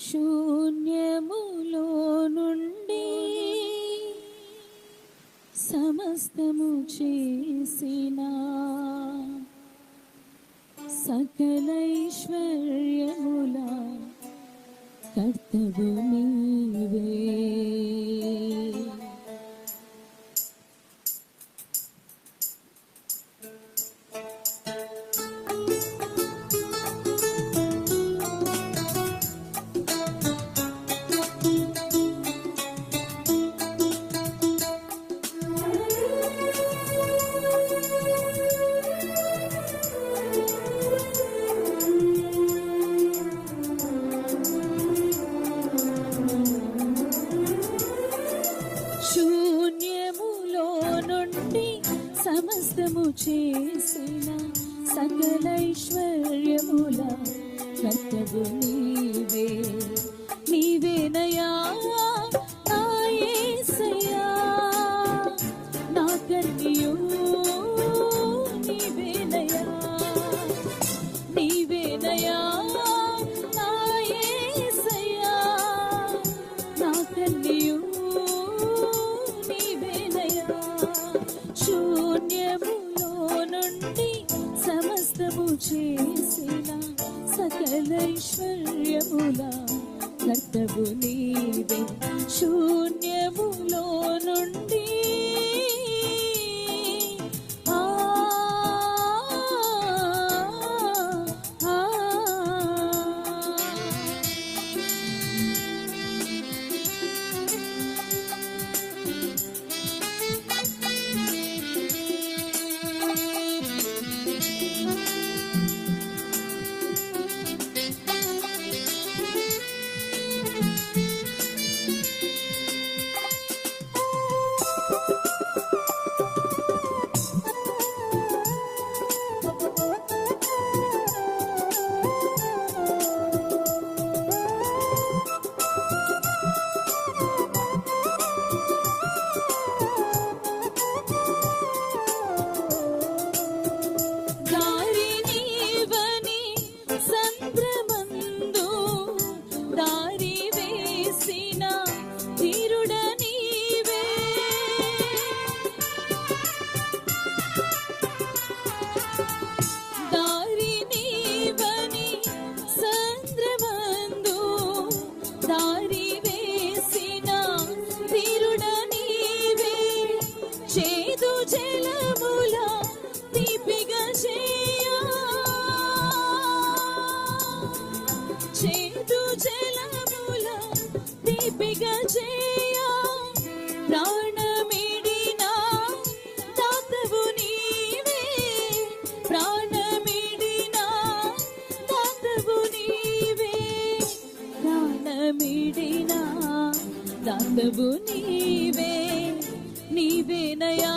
శూన్యములో నుండి సమస్తము చేసిన సకలైశ్వర్యముల కర్తవు సమస్తము చేసిన సకలైశ్వర్యముల కర్తవు నీవే నీవేనయా? చేసిన సకలైశ్వర్యముల కర్తవు నీవే. శూన్యములో నుండి మిడినా తాతవు నీవే నీవేనయా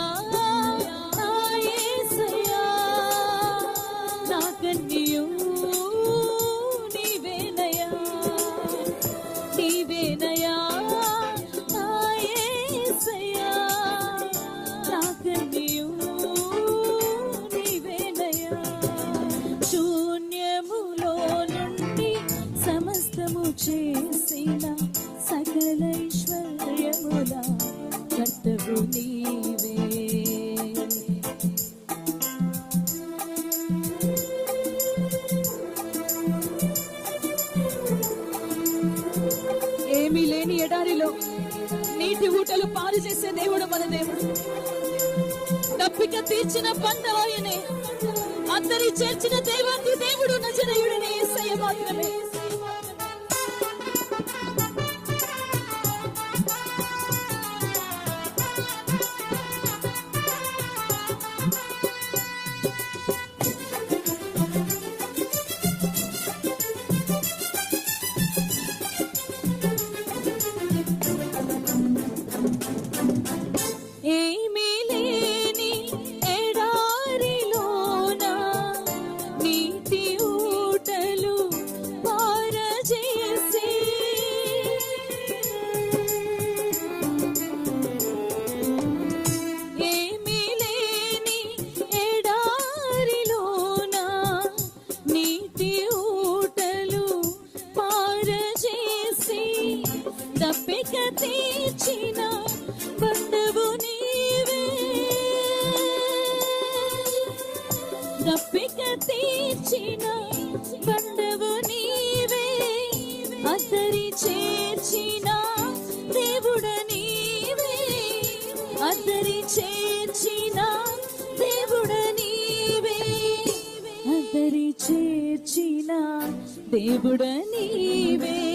కర్తవు నీవే. ఏమీ లేని ఎడారిలో నీటి ఊటలు పాలు చేసే దేవుడు మన దేవుడు. తప్పిక తీర్చిన పండవాయనే అందరి చేర్చిన దేవాది తప్పిక తీర్చిన బండవు నీవే. అతరి చేర్చిన దేవుడ నీవే. అతరి చేర్చిన దేవుడ నీవే. అతరి చేర్చిన దేవుడ నీవే.